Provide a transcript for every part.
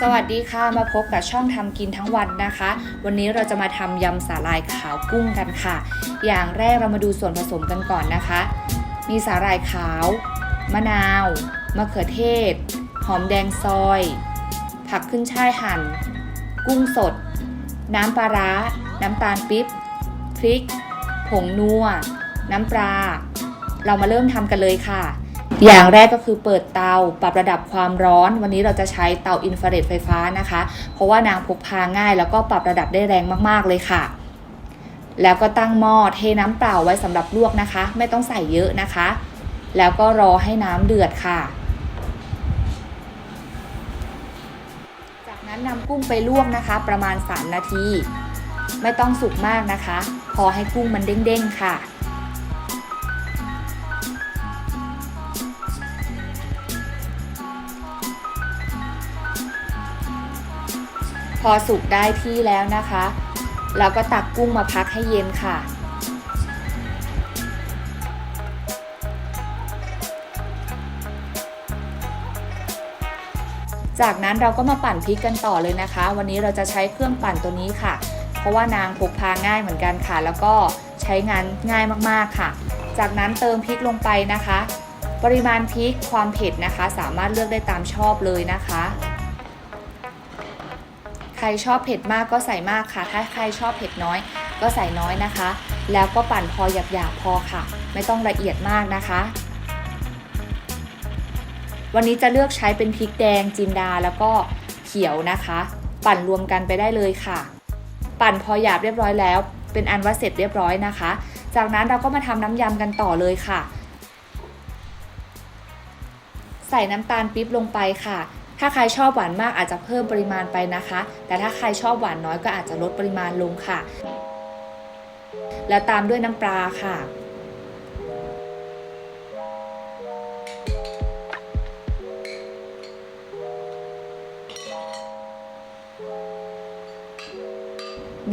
สวัสดีค่ะมาพบกับช่องทำกินทั้งวันนะคะ วันนี้เราจะมาทำยำสาหร่ายขาวกุ้งกันค่ะ อย่างแรกเรามาดูส่วนผสมกันก่อนนะคะ มีสาหร่ายขาว มะนาวมะเขือเทศ หอมแดงซอย ผักขึ้นช่ายหั่น กุ้งสด น้ำปลาร้า น้ำตาลปิ๊บ พริก ผงนัว น้ำปลา เรามาเริ่มทำกันเลยค่ะ อย่างแรกก็คือเปิดเตาปรับระดับความร้อน วันนี้เราจะใช้เตาอินฟราเรดไฟฟ้านะคะ เพราะว่านางพกพาง่าย แล้วก็ปรับระดับได้แรงมากๆเลยค่ะ แล้วก็ตั้งหม้อเทน้ำเปล่าไว้สำหรับลวกนะคะ ไม่ต้องใส่เยอะนะคะ แล้วก็รอให้น้ำเดือดค่ะจากนั้นนำกุ้งไปลวกนะคะ ประมาณ 3 นาที ไม่ต้องสุกมากนะคะ พอให้กุ้งมันเด้งๆค่ะ พอสุกได้ที่แล้วนะคะ เราก็ตักกุ้งมาพักให้เย็นค่ะ จากนั้นเราก็มาปั่นพริกกันต่อเลยนะคะ วันนี้เราจะใช้เครื่องปั่นตัวนี้ค่ะ เพราะว่านางพกพาง่ายเหมือนกันค่ะ แล้วก็ใช้งานง่ายมากๆค่ะ จากนั้นเติมพริกลงไปนะคะ ปริมาณพริกความเผ็ดนะคะ สามารถเลือกได้ตามชอบเลยนะคะ ใครชอบเผ็ดมากก็ใส่มากค่ะ ถ้าใครชอบเผ็ดน้อย ก็ใส่น้อยนะคะ แล้วก็ปั่นพอหยาบๆพอค่ะ ไม่ต้องละเอียดมากนะคะ วันนี้จะเลือกใช้เป็นพริกแดงจินดาแล้วก็เขียวนะคะ ปั่นรวมกันไปได้เลยค่ะ ปั่นพอหยาบเรียบร้อยแล้ว เป็นอันว่าเสร็จเรียบร้อยนะคะ จากนั้นเราก็มาทำน้ำยำกันต่อเลยค่ะ ใส่น้ำตาลปิ๊บลงไปค่ะ ถ้าใครชอบหวานมากอาจจะเพิ่มปริมาณไปนะคะ แต่ถ้าใครชอบหวานน้อยก็อาจจะลดปริมาณลงค่ะ แล้วตามด้วยน้ำปลาค่ะ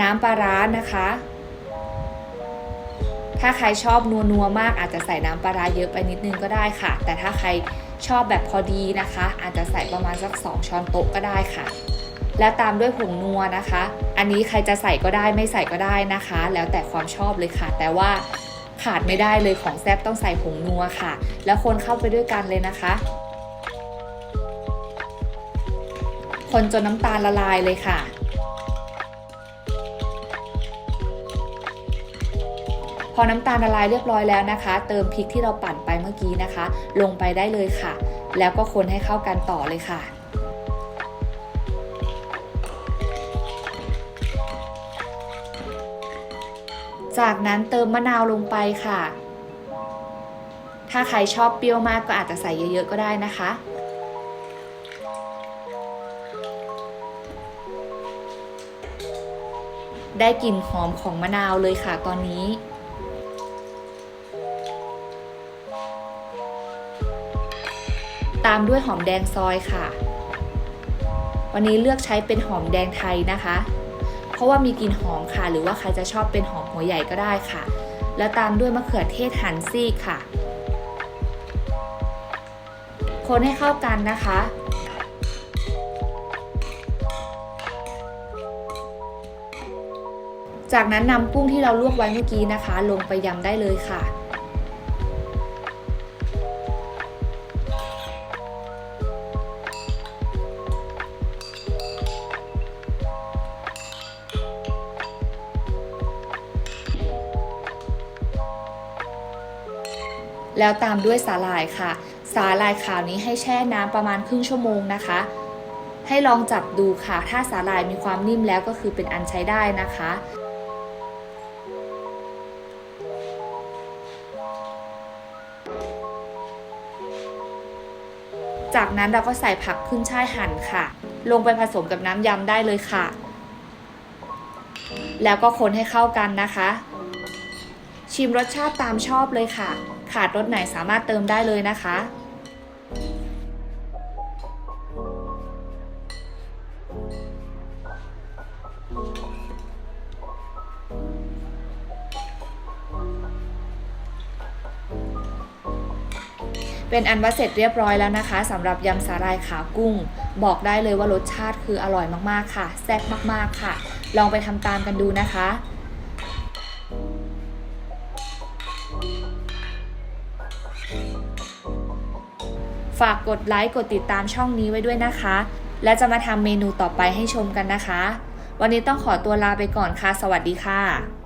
น้ำปลาร้านะคะ ถ้าใครชอบนัวนัวมากอาจจะใส่น้ำปลาร้าเยอะไปนิดนึงก็ได้ค่ะ แต่ถ้าใคร ชอบแบบพอดีนะคะ อาจจะใส่ประมาณสัก 2 ช้อนโต๊ะก็ได้ค่ะ แล้วตามด้วยผงนัวนะคะ อันนี้ใครจะใส่ก็ได้ไม่ใส่ก็ได้นะคะ แล้วแต่ความชอบเลยค่ะ แต่ว่าขาดไม่ได้เลยของแซ่บต้องใส่ผงนัวค่ะ แล้วคนเข้าไปด้วยกันเลยนะคะ คนจนน้ำตาลละลายเลยค่ะ พอน้ำตาลละลายเรียบร้อยแล้วนะคะ เติมพริกที่เราปั่นไปเมื่อกี้นะคะ ลงไปได้เลยค่ะ แล้วก็คนให้เข้ากันต่อเลยค่ะจากนั้นเติมมะนาวลงไปค่ะ ถ้าใครชอบเปรี้ยวมากก็อาจจะใส่เยอะๆก็ได้นะคะ ได้กลิ่นหอมของมะนาวเลยค่ะตอนนี้ ตามด้วยหอมแดงซอยค่ะ วันนี้เลือกใช้เป็นหอมแดงไทยนะคะ เพราะว่ามีกลิ่นหอมค่ะ หรือว่าใครจะชอบเป็นหอมหัวใหญ่ก็ได้ค่ะ แล้วตามด้วยมะเขือเทศหั่นซีกค่ะ คนให้เข้ากันนะคะจากนั้นนำกุ้งที่เราลวกไว้เมื่อกี้นะคะ ลงไปยำได้เลยค่ะ แล้วตามด้วยสาหร่ายค่ะ สาหร่ายขาวนี้ให้แช่น้ำประมาณครึ่งชั่วโมงนะคะ ให้ลองจับดูค่ะ ถ้าสาหร่ายมีความนิ่มแล้วก็คือเป็นอันใช้ได้นะคะจากนั้นเราก็ใส่ผักขึ้นช่ายหั่นค่ะ ลงไปผสมกับน้ำยำได้เลยค่ะ แล้วก็คนให้เข้ากันนะคะ ชิมรสชาติตามชอบเลยค่ะ ขาดรสไหนสามารถเติมได้เลยนะคะเป็นอันว่าเสร็จเรียบร้อยแล้วนะคะสำหรับยำสาหร่ายขากุ้ง บอกได้เลยว่ารสชาติคืออร่อยมากๆค่ะ แซ่บมากๆค่ะ ลองไปทำตามกันดูนะคะ ฝากกดไลค์กดติดตามช่องนี้ไว้ด้วยนะคะ และจะมาทำเมนูต่อไปให้ชมกันนะคะ วันนี้ต้องขอตัวลาไปก่อนค่ะ สวัสดีค่ะ